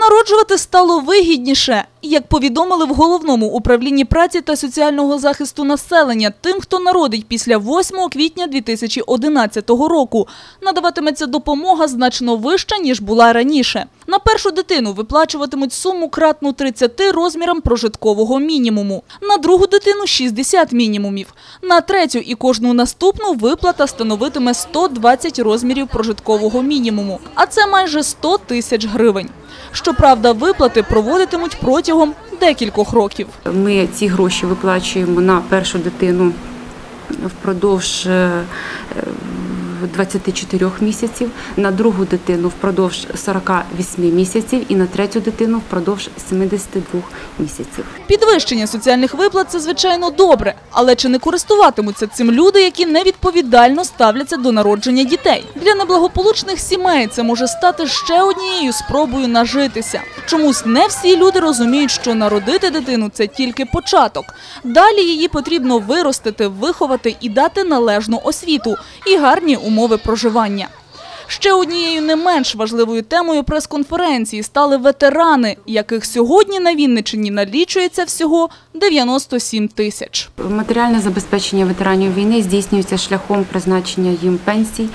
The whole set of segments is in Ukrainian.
Народжувати стало вигідніше, як повідомили в головному управлінні праці та соціального захисту населення. Тим, хто народить після 8 квітня 2011 року, надаватиметься допомога значно вища ніж була раніше. На першу дитину виплачуватимуть суму кратну 30 розмірам прожиткового мінімуму, на другу дитину 60 мінімумів, на третю і кожну наступну виплата становитиме 120 розмірів прожиткового мінімуму, а це майже 100 тисяч гривень. Щоправда, виплати проводитимуть протягом декількох років. Ми ці гроші виплачуємо на першу дитину впродовж е, 24 місяців, на другу дитину впродовж 48 місяців і на третю дитину впродовж 72 місяців. Підвищення соціальних виплат це звичайно добре, але чи не користуватимуться цим люди, які невідповідально ставляться до народження дітей? Для неблагополучних сімей це може стати ще однією спробою нажитися. Чомусь не всі люди розуміють, що народити дитину це тільки початок. Далі її потрібно виростити, виховати і дати належну освіту і гарні умови проживання. Ще однією не менш важливою темою прес-конференції стали ветерани, яких сьогодні на Вінниччині налічується всього 97 тисяч. Матеріальне забезпечення ветеранів війни здійснюється шляхом призначення їм пенсій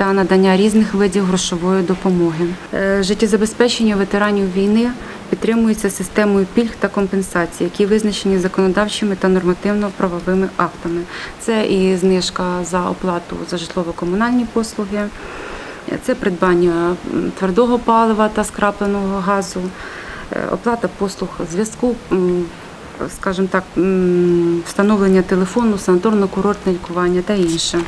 та надання різних видів грошової допомоги. Е, Життєзабезпечення ветеранів війни підтримується системою пільг та компенсацій, які визначені законодавчими та нормативно-правовими актами. Це і знижка за оплату за житлово-комунальні послуги, це придбання твердого палива та скрапленого газу, е, оплата послуг зв'язку, скажімо так, встановлення телефону, санаторно-курортне лікування та інше.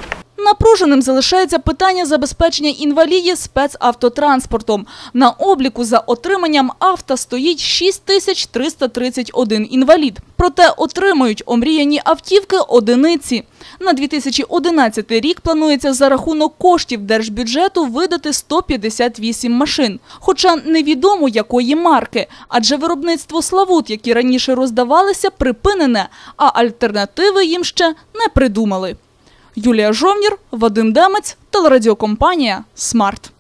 Напруженим залишається питання забезпечення інвалідів спецавтотранспортом. На обліку за отриманням авто стоїть 6331 інвалід. Проте отримають омріяні автівки одиниці. На 2011 рік планується за рахунок коштів держбюджету видати 158 машин. Хоча невідомо якої марки, адже виробництво Славут, які раніше роздавалися, припинене, а альтернативи їм ще не придумали. Юлія Жовнір, Вадим Демець, телерадіокомпанія «Смарт».